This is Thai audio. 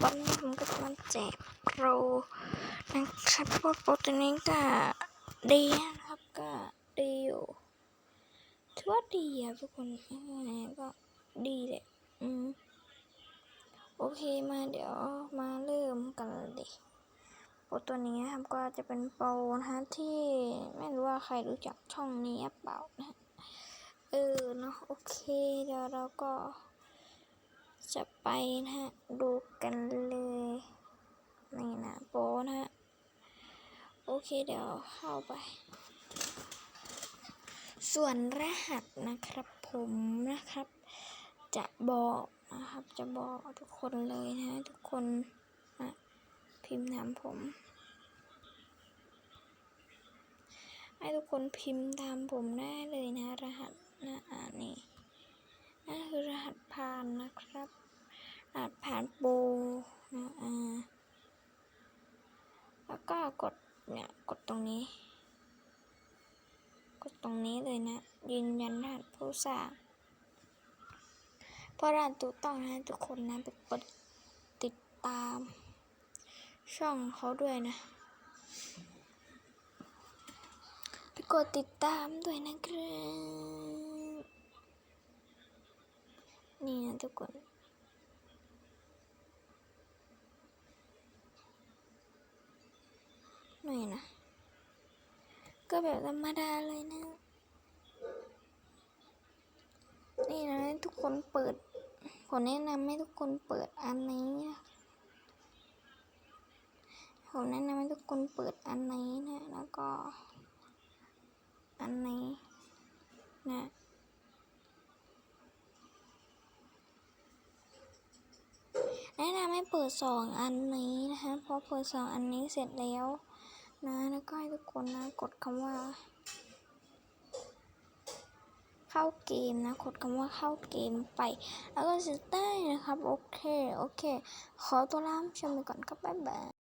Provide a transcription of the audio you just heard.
วันนี้ผมก็จะมาแจกโปรนะครับพราะโปรตัวนี้ก็ดีนะครับก็ดีอยู่ถือว่าดีอะทุกคนเออก็ดีแหละอืมโอเคมาเดี๋ยวมาเริ่มกันเลยโปรตัวนี้นะครับก็จะเป็นโปรนะฮะที่ไม่รู้ว่าใครรู้จักช่องนี้เปล่านะเออเนาะโอเคเดี๋ยวเราก็ จะไปนะฮะ ดูกันเลยนี่นะโปนะฮะ โอเคเดี๋ยวเข้าไป ส่วนรหัสนะครับผมนะครับ จะบอกนะครับจะบอกทุกคนเลยนะ ทุกคนนะพิมพ์ถามผม ให้ทุกคนพิมพ์ตามผมได้เลยนะ รหัสนะอ่านี่นั่นคือรหัสผ่านนะครับานโปรนะอ่าแล้วก็กดเนี่ยกดตรงนี้ กดตรงนี้เลยนะ ยืนยันรหัสผู้สร้างเพราะรหัสถูกต้องนะทุกคนนะไปกดติดตาม ช่องเขาด้วยนะไปกดติดตามด้วยนะครับนี่นะทุกคน หน่อยนะ ก็แบบธรรมดาเลยนะ นี่นะทุกคนเปิด ผมแนะนำให้ทุกคนเปิดอันนี้นะผมแนะนำให้ทุกคนเปิดอันนี้นะ แล้วก็ อันนี้นะแนะนำให้เปิดสองอันนี้นะคะพอเปิดสองอันนี้เสร็จแล้ว นะแล้วก็ให้ทุกคนนะกดคำว่า เข้าเกมนะกดคำว่าเข้าเกมไป แล้วก็จะได้นะครับ โอเค โอเค ขอตัวลาชมไปก่อนครับบ๊ายบาย